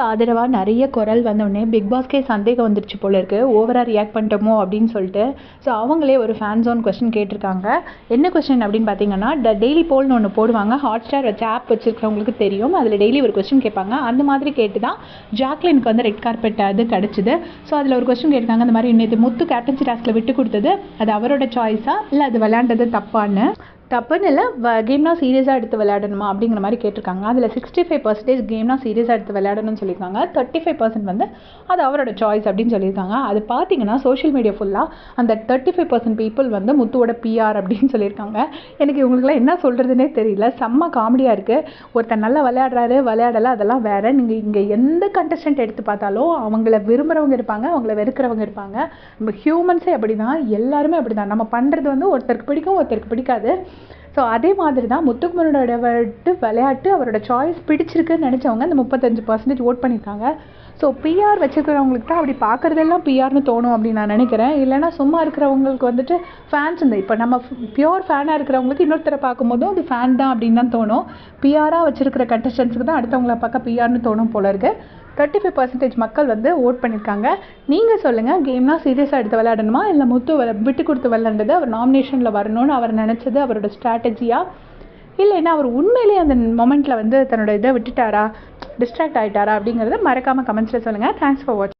முத்துக்கு ஆதரவாக நிறைய குரல் வந்தோடனே பிக் பாஸ்க்கே சந்தேகம் வந்துருச்சு போல இருக்குது ஓவராக ரியாக்ட் பண்ணிட்டோமோ அப்படின்னு சொல்லிட்டு. ஸோ அவங்களே ஒரு ஃபேன் ஜோன் கொஸ்டின் கேட்டிருக்காங்க. என்ன கொஸ்டின் அப்படின்னு பார்த்தீங்கன்னா ட டெய்லி போல்னு ஒன்று போடுவாங்க. ஹாட் ஸ்டார் வச்சு ஆப் வச்சுருக்கிறவங்களுக்கு தெரியும். அதில் டெய்லி ஒரு கொஸ்டின் கேட்பாங்க. அந்த மாதிரி கேட்டு தான் ஜாக்லினுக்கு வந்து ரெட் கார்பெட் அது கிடச்சிது. ஸோ அதில் ஒரு கொஸ்டின் கேட்டிருக்காங்க. அந்த மாதிரி நேற்று முத்து கேப்டன்சி டாஸ்கில் விட்டு கொடுத்தது. அது அவரோட சாய்ஸாக இல்லை அது விளையாண்டது தப்பான்னு? தப்புன்னு இல்லை கேம்னா சீரியஸாக எடுத்து விளையாடணுமா அப்படிங்கிற மாதிரி கேட்டிருக்காங்க. அதில் சிக்ஸ்டி ஃபைவ் பர்சன்டேஜ் கேம்னா சீரியஸாக எடுத்து விளையாடணும்னு சொல்லியிருக்காங்க. தேர்ட்டி ஃபைவ் பர்சன்ட் வந்து அது அவரோட சாய்ஸ் அப்படின்னு சொல்லியிருக்காங்க. அது பார்த்தீங்கன்னா சோஷியல் மீடியா ஃபுல்லாக அந்த தேர்ட்டி ஃபைவ் பர்சன்ட் பீப்புள் வந்து முத்துவோட பிஆர் அப்படின்னு சொல்லியிருக்காங்க. எனக்கு இவங்களுக்குலாம் என்ன சொல்கிறதுனே தெரியல. செம்ம காமெடியாக இருக்குது ஒருத்தர் நல்லா விளையாடுறாரு விளையாடலை அதெல்லாம் வேறு. நீங்கள் இங்கே எந்த கண்டஸ்டன்ட் எடுத்து பார்த்தாலும் அவங்கள விரும்புகிறவங்க இருப்பாங்க அவங்கள வெறுக்கிறவங்க இருப்பாங்க. நம்ம ஹியூமன்ஸே அப்படி தான் எல்லாருமே அப்படி தான் நம்ம பண்ணுறது வந்து ஒருத்தருக்கு பிடிக்கும் ஒருத்தருக்கு பிடிக்காது. ஸோ அதே மாதிரி தான் முத்துக்குமரனோட விட்டு விளையாட்டு அவரோட சாய்ஸ் பிடிச்சிருக்குன்னு நினச்சவங்க அந்த முப்பத்தஞ்சு பர்சன்டேஜ் ஓட் பண்ணியிருக்காங்க. ஸோ பிஆர் வச்சுருக்கிறவங்களுக்கு தான் அப்படி பார்க்குறதெல்லாம் பிஆர்னு தோணும் அப்படின்னு நான் நினைக்கிறேன். இல்லைனா சும்மா இருக்கிறவங்களுக்கு வந்துட்டு ஃபேன்ஸ் இந்த இப்போ நம்ம பியோர் ஃபேனாக இருக்கிறவங்களுக்கு இன்னொருத்தரை பார்க்கும்போதும் அது ஃபேன் தான் அப்படின்னு தான் தோணும். பிஆராக வச்சுருக்கிற கண்டஸ்டன்ஸுக்கு தான் அடுத்தவங்கள பார்க்க பிஆர்னு தோணும் போல இருக்குது தேர்ட்டி ஃபைவ் பர்சன்டேஜ் மக்கள் வந்து ஓட் பண்ணியிருக்காங்க. நீங்கள் சொல்லுங்கள் கேம்னா சீரியஸாக எடுத்து விளையாடணுமா? இல்லை முத்து விட்டு கொடுத்து விளையாண்டது அவர் நாமினேஷனில் வரணும்னு அவர் நினச்சது அவரோட ஸ்ட்ராட்டஜியாக இல்லைன்னா அவர் உண்மையிலேயே அந்த மொமெண்ட்டில் வந்து தன்னோட இதை விட்டுட்டாரா? டிஸ்ட்ராக்ட் ஆகிட்டாரா அப்படிங்கிறத மறக்காமல் கமெண்ட்ஸில் சொல்லுங்கள் தேங்க்ஸ் ஃபார் வாட்சிங்